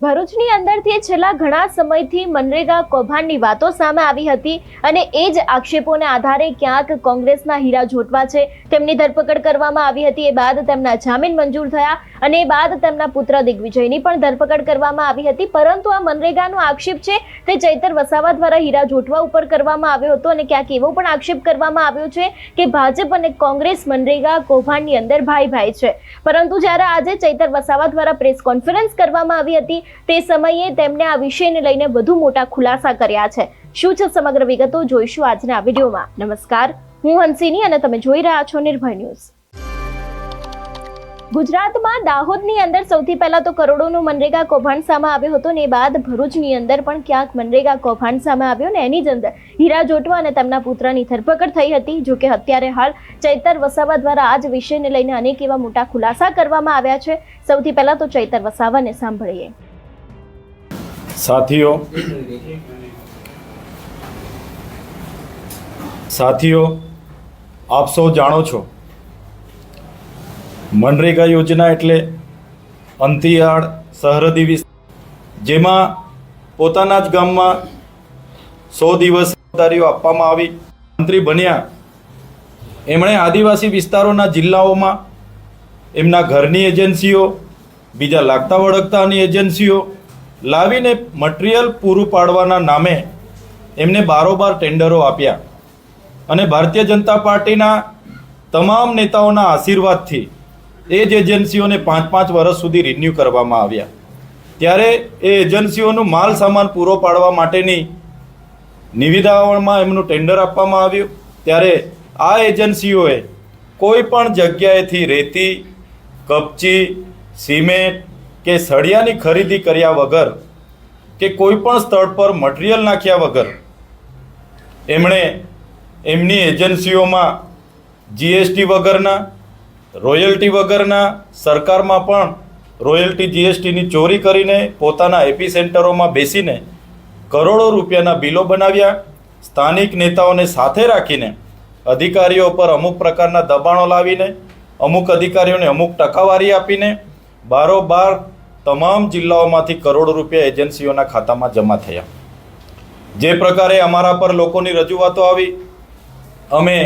ભરૂચની અંદરથી છેલ્લા ઘણા સમયથી મનરેગા કૌભાંડની વાતો સામે આવી હતી અને એ જ આક્ષેપોને આધારે ક્યાંક કોંગ્રેસના હીરા જોટવા છે. તેમની ધરપકડ કરવામાં આવી હતી એ બાદ તેમના જામીન મંજૂર થયા અને એ બાદ તેમના પુત્ર દિગ્વિજયની પણ ધરપકડ કરવામાં આવી હતી. પરંતુ આ મનરેગાનો આક્ષેપ છે તે ચૈતર વસાવા દ્વારા હીરા જોટવા ઉપર કરવામાં આવ્યો હતો અને ક્યાંક એવો પણ આક્ષેપ કરવામાં આવ્યો છે કે ભાજપ અને કોંગ્રેસ મનરેગા કૌભાંડની અંદર ભાઈ ભાઈ છે. પરંતુ જ્યારે આજે ચૈતર વસાવા દ્વારા પ્રેસ કોન્ફરન્સ કરવામાં આવી હતી તે સમયે તેમણે આ વિષયને લઈને વધુ મોટા ખુલાસા કર્યા છે. શું છે સમગ્ર વિગતો જોઈશું આજના વિડીયોમાં. નમસ્કાર. હું હંસિની અને તમે જોઈ રહ્યા છો નિર્ભય ન્યૂઝ. ગુજરાતમાં દાહોદની અંદર સૌથી પહેલા તો કરોડોનું મનરેગા કૌભાંડ આવ્યો હતો ને બાદ ભરૂચની અંદર પણ ક્યાંક મનરેગા કૌભાંડ આવ્યો ને એની જ અંદર હીરા જોટવા અને તેમના પુત્રની ધરપકડ થઈ હતી, જો કે અત્યારે હાલ ચૈતર વસાવા દ્વારા આ જ વિષયને લઈને અનેક એવા મોટા ખુલાસા કરવામાં આવ્યા છે. સૌથી પહેલા તો ચૈતર વસાવાને સાંભળીએ. સાથીઓ સાથીઓ, આપ સૌ જાણો છો, મનરેગા યોજના એટલે અંતિયાળ સરહદી વિસ્તાર જેમાં પોતાના જ ગામમાં સો દિવસ જવાબદારીઓ આપવામાં આવી. મંત્રી બન્યા. એમણે આદિવાસી વિસ્તારોના જિલ્લાઓમાં એમના ઘરની એજન્સીઓ, બીજા લાગતા વળગતાની એજન્સીઓ લાવીને મટીરિયલ પૂરું પાડવાના નામે એમને બારોબાર ટેન્ડરો આપ્યા અને ભારતીય જનતા પાર્ટીના તમામ નેતાઓના આશીર્વાદથી એ જ એજન્સીઓને પાંચ પાંચ વર્ષ સુધી રિન્યૂ કરવામાં આવ્યા. ત્યારે એ એજન્સીઓનું માલ સામાન પૂરો પાડવા માટેની નિવિદાઓમાં એમનું ટેન્ડર આપવામાં આવ્યું. ત્યારે આ એજન્સીઓએ કોઈ પણ જગ્યાએથી રેતી, કપચી, સિમેન્ટ કે સળિયાની ખરીદી કર્યા વગર કે કોઈ પણ સ્થળ પર મટીરિયલ નાખ્યા વગર એમણે એમની એજન્સીઓમાં જીએસટી વગરના રોયલ્ટી વગરના, સરકારમાં પણ રોયલ્ટી જીએસટીની ચોરી કરીને પોતાના એપી સેન્ટરોમાં બેસીને કરોડો રૂપિયાના બિલો બનાવ્યા. સ્થાનિક નેતાઓને સાથે રાખીને અધિકારીઓ પર અમુક પ્રકારના દબાણો લાવીને, અમુક અધિકારીઓને અમુક ટકાવારી આપીને, બારોબાર તમામ જિલ્લાઓમાંથી કરોડો રૂપિયા એજન્સીઓના ખાતામાં જમા થયા. જે પ્રકારે અમારા પર લોકોની રજૂઆતો આવી, અમે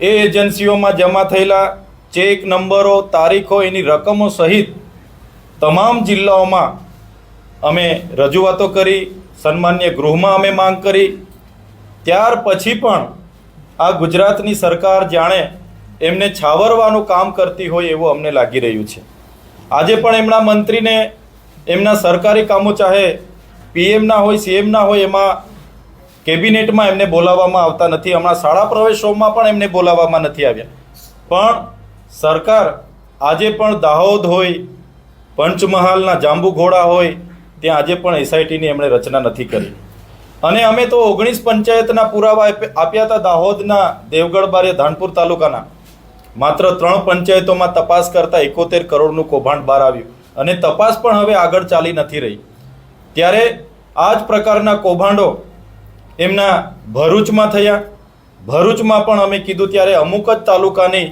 એ એજન્સીઓમાં જમા થયેલા ચેક નંબરો, તારીખો, એની રકમો સહિત તમામ જિલ્લાઓમાં અમે રજૂઆતો કરી, સન્માન્ય ગૃહમાં અમે માંગ કરી. ત્યાર પછી પણ આ ગુજરાતની સરકાર જાણે એમને છાવરવાનું કામ કરતી હોય એવું અમને લાગી રહ્યું છે. આજે પણ એમના મંત્રીને એમના સરકારી કામો ચાહે પીએમના હોય સીએમના હોય, એમાં કેબિનેટમાં એમને બોલાવવામાં આવતા નથી. હમણાં શાળા પ્રવેશોમાં પણ એમને બોલાવવામાં નથી આવ્યા. પણ સરકાર આજે પણ દાહોદ હોય, પંચમહાલના જાંબુ ઘોડા હોય, ત્યાં આજે પણ એસઆઈટીની એમણે રચના નથી કરી. અને અમે તો ઓગણીસ પંચાયતના પુરાવા આપ- આપ્યા હતા દાહોદના દેવગઢ બારે, ધાનપુર તાલુકાના. માત્ર ત્રણ પંચાયતોમાં તપાસ કરતા એકોતેર કરોડનું કૌભાંડ બહાર આવ્યું. અને તપાસ પણ હવે આગળ ચાલી નથી રહી. ત્યારે આ જ પ્રકારના કૌભાંડો એમના ભરૂચમાં થયા. ભરૂચમાં પણ અમે કીધું ત્યારે અમુક જ તાલુકાની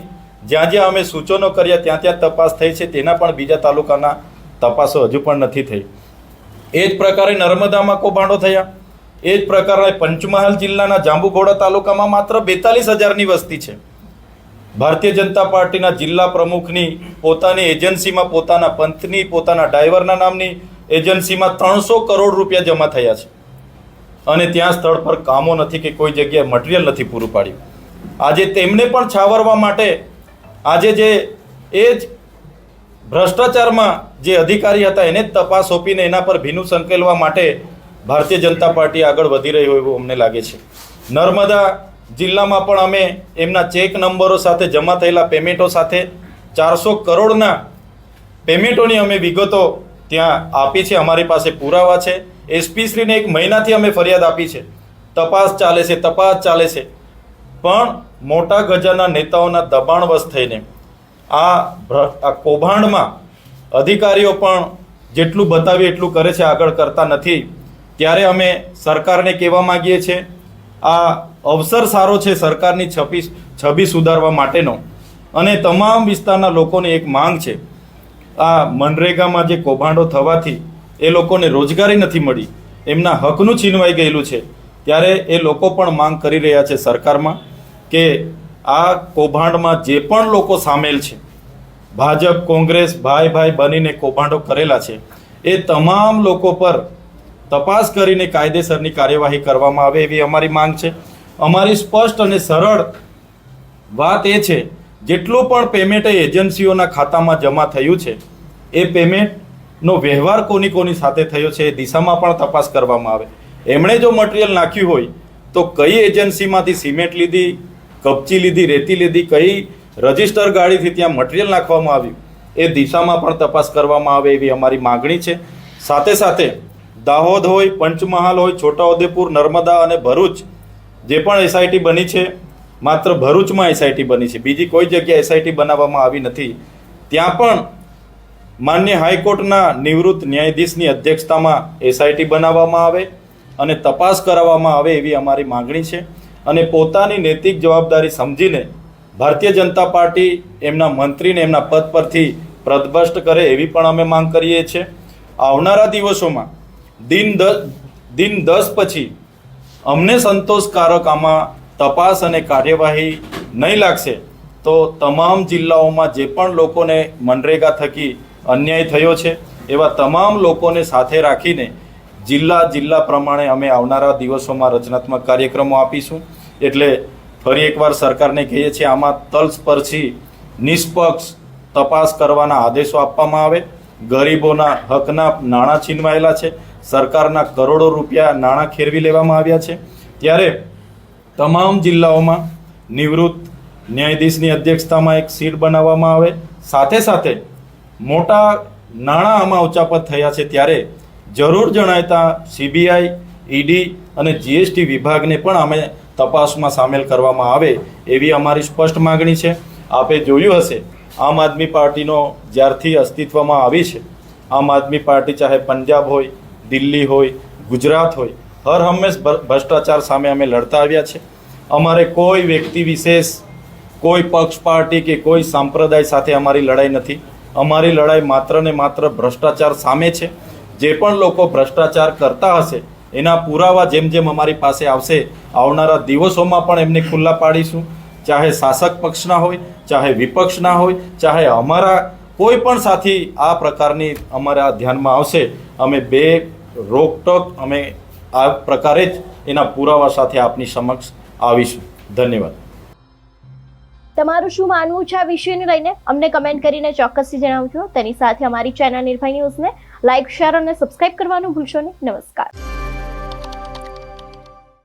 જ્યાં જ્યાં અમે સૂચનો કર્યા ત્યાં ત્યાં તપાસ થઈ છે. તેના પણ બીજા તાલુકાના તપાસો હજુ પણ નથી થઈ. એ જ પ્રકારે નર્મદામાં કૌભાંડો થયા. એ જ પ્રકારે પંચમહાલ જિલ્લાના જાંબુઘોડા તાલુકામાં માત્ર બેતાલીસ હજારની વસ્તી છે. ભારતીય જનતા પાર્ટીના જિલ્લા પ્રમુખની પોતાની એજન્સીમાં પોતાના પંથની, પોતાના ડ્રાઈવરના નામની એજન્સીમાં ત્રણસો કરોડ રૂપિયા જમા થયા છે. અને ત્યાં સ્થળ પર કામો નથી કે કોઈ જગ્યાએ મટીરિયલ નથી પૂરું પાડ્યું. આજે તેમને પણ છાવરવા માટે આજે જે એ જ ભ્રષ્ટાચારમાં જે અધિકારી હતા એને જ તપાસ સોંપીને એના પર ભીનું સંકેલવા માટે ભારતીય જનતા પાર્ટી આગળ વધી રહી હોય એવું અમને લાગે છે. નર્મદા જિલ્લામાં પણ અમે એમના ચેક નંબરો સાથે જમા થયેલા પેમેન્ટો સાથે ચારસો કરોડના પેમેન્ટોની અમે વિગતો ત્યાં આપી છે. અમારી પાસે પુરાવા છે. એસપીશ્રીને એક મહિનાથી અમે ફરિયાદ આપી છે. તપાસ ચાલે છે, તપાસ ચાલે છે. પણ મોટા ગજાના નેતાઓના દબાણવશ થઈને આ આ કૌભાંડમાં અધિકારીઓ પણ જેટલું બતાવી એટલું કરે છે, આગળ કરતા નથી. ત્યારે અમે સરકારને કહેવા માગીએ છીએ આ અવસર સારો છે સરકારની છબી છબી સુધારવા માટેનો. અને તમામ વિસ્તારના લોકોની એક માંગ છે. આ મનરેગામાં જે કૌભાંડો થવાથી એ લોકોને રોજગારી નથી મળી, એમના હકનું છીનવાઈ ગયેલું છે. ત્યારે એ લોકો પણ માંગ કરી રહ્યા છે સરકારમાં કે આ કૌભાંડમાં જે પણ લોકો સામેલ છે, ભાજપ, કોંગ્રેસ ભાઈ ભાઈ બનીને કૌભાંડો કરેલા છે, એ તમામ લોકો પર તપાસ કરીને કાયદેસરની કાર્યવાહી કરવામાં આવે એવી અમારી માંગ છે. અમારી સ્પષ્ટ અને સરળ વાત એ છે, જેટલું પણ પેમેન્ટ એજન્સીઓના ખાતામાં જમા થયું છે, એ પેમેન્ટનો વ્યવહાર કોની કોની સાથે થયો છે એ દિશામાં પણ તપાસ કરવામાં આવે. એમણે જો મટીરિયલ નાખ્યું હોય, તો કઈ એજન્સીમાંથી સિમેન્ટ લીધી, કપચી લીધી, રેતી લીધી, કઈ રજિસ્ટર ગાડીથી ત્યાં મટીરિયલ નાખવામાં આવ્યું, એ દિશામાં પણ તપાસ કરવામાં આવે એવી અમારી માગણી છે. સાથે સાથે દાહોદ હોય, પંચમહાલ હોય, છોટાઉદેપુર, નર્મદા અને ભરૂચ, જે પણ એસઆઈટી બની છે, માત્ર ભરૂચમાં એસઆઈટી બની છે. બીજી કોઈ જગ્યાએ એસઆઈટી બનાવવામાં આવી નથી. ત્યાં પણ માન્ય હાઈકોર્ટના નિવૃત્ત ન્યાયાધીશની અધ્યક્ષતામાં એસઆઈટી બનાવવામાં આવે અને તપાસ કરાવવામાં આવે એવી અમારી માગણી છે. અને પોતાની નૈતિક જવાબદારી સમજીને ભારતીય જનતા પાર્ટી એમના મંત્રીને એમના પદ પરથી પ્રદભષ્ટ કરે એવી પણ અમે માંગ કરીએ છીએ. આવનારા દિવસોમાં દિન દિન દસ પછી અમને સંતોષકારક આમાં તપાસ અને કાર્યવાહી નહીં લાગશે, તો તમામ જિલ્લાઓમાં જે પણ લોકોને મનરેગા થકી અન્યાય થયો છે, એવા તમામ લોકોને સાથે રાખીને જિલ્લા જિલ્લા પ્રમાણે અમે આવનારા દિવસોમાં રચનાત્મક કાર્યક્રમો આપીશું. એટલે ફરી એકવાર સરકારને કહીએ છીએ, આમાં તલસ્પર્શી, નિષ્પક્ષ તપાસ કરવાના આદેશો આપવામાં આવે. ગરીબોના હકના નાણાં છીનવાયેલા છે. સરકારના કરોડો રૂપિયા નાણાં ખેરવી લેવામાં આવ્યા છે. ત્યારે તમામ જિલ્લાઓમાં નિવૃત્ત ન્યાયાધીશની અધ્યક્ષતામાં એક સીટ બનાવવામાં આવે. સાથે સાથે મોટા નાણાં આમાં ઉચાપત થયા છે ત્યારે જરૂર જણાયતા સીબીઆઈ, ઈડી અને જીએસટી વિભાગને પણ અમે તપાસમાં સામેલ કરવામાં આવે એવી અમારી સ્પષ્ટ માગણી છે. આપે જોયું હશે, આમ આદમી પાર્ટીનો જ્યારથી અસ્તિત્વમાં આવી છે. આમ આદમી પાર્ટી ચાહે પંજાબ હોય દિલ્હી હોય, ગુજરાત હોય, હર હંમેશ ભ્રષ્ટાચાર સામે અમે લડતા આવ્યા છે. અમારે કોઈ વ્યક્તિ વિશેષ, કોઈ પક્ષ, પાર્ટી કે કોઈ સંપ્રદાય સાથે અમારી લડાઈ નથી. અમારી લડાઈ માત્ર ને માત્ર ભ્રષ્ટાચાર સામે છે. જે પણ લોકો ભ્રષ્ટાચાર કરતા હશે, એના પુરાવા જેમ જેમ અમારી પાસે આવશે, આવનારા દિવસોમાં પણ એમને ખુલ્લા પાડીશું. ચાહે શાસક પક્ષના હોય, ચાહે વિપક્ષના હોય, ચાહે અમારા કોઈ પણ સાથી આ પ્રકારની અમારા ધ્યાનમાં આવશે, અમે બે રોકટોક અમે આ પ્રકારે જ એના પુરાવા સાથે આપની સમક્ષ આવીશું. ધન્યવાદ. તમારું શું માનવું છે આ વિષયને લઈને? અમને કમેન્ટ કરીને ચોક્કસથી જણાવજો. તેની સાથે અમારી ચેનલ નિર્ભય ન્યૂઝને લાઇક શેર અને સબસ્ક્રાઇબ કરવાનું ભૂલશો નહીં. નમસ્કાર.